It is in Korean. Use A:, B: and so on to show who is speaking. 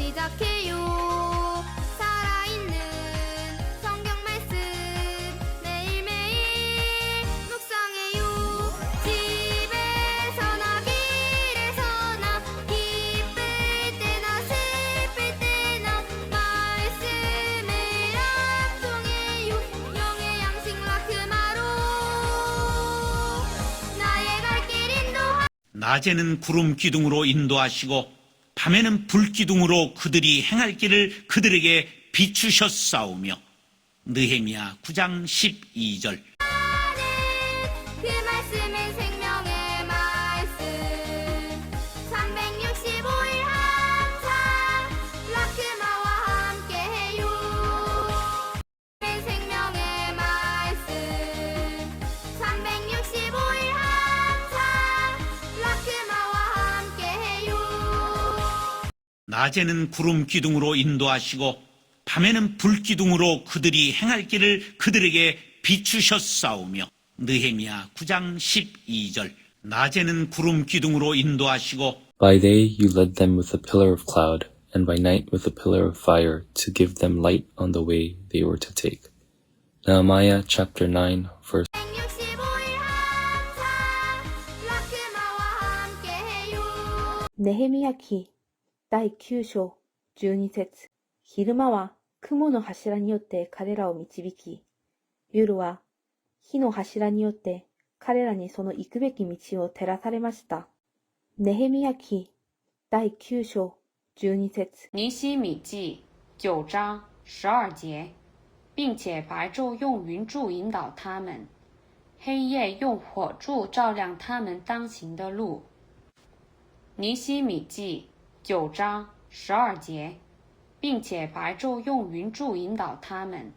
A: 시작해요. 살아있는 성경 말씀 매일매일 묵상해요. 집에서나 길에서나 기쁠 때나 슬플 때나 말씀을 암송해요. 영의 양식 라크마로 그 나의 갈 길 인도하.
B: 낮에는 구름 기둥으로 인도하시고 밤에는 불 기둥으로 그들이 행할 길을 그들에게 비추셨사오며 느헤미야 9장 12절.
A: 그
B: 낮에는 구름 기둥으로 인도하시고 밤에는 불 기둥으로 그들이 행할 길을 그들에게 비추셨사오며 느헤미야 9장 12절 낮에는 구름 기둥으로 인도하시고
C: By day you led them with a pillar of cloud, and by night with a pillar of fire to give them light on the way they were to take. Nehemiah chapter 9 verse
A: 365일
D: 항상 라 第9章12節昼間は雲の柱によって彼らを導き、夜は火の柱によって彼らにその行くべき道を照らされました。ネヘミヤ記第9章12節
E: 尼希米记九章十二节，并且白昼用云柱引导他们，黑夜用火柱照亮他们当行的路。尼希米记九章十二节并且白昼用云柱引导他们。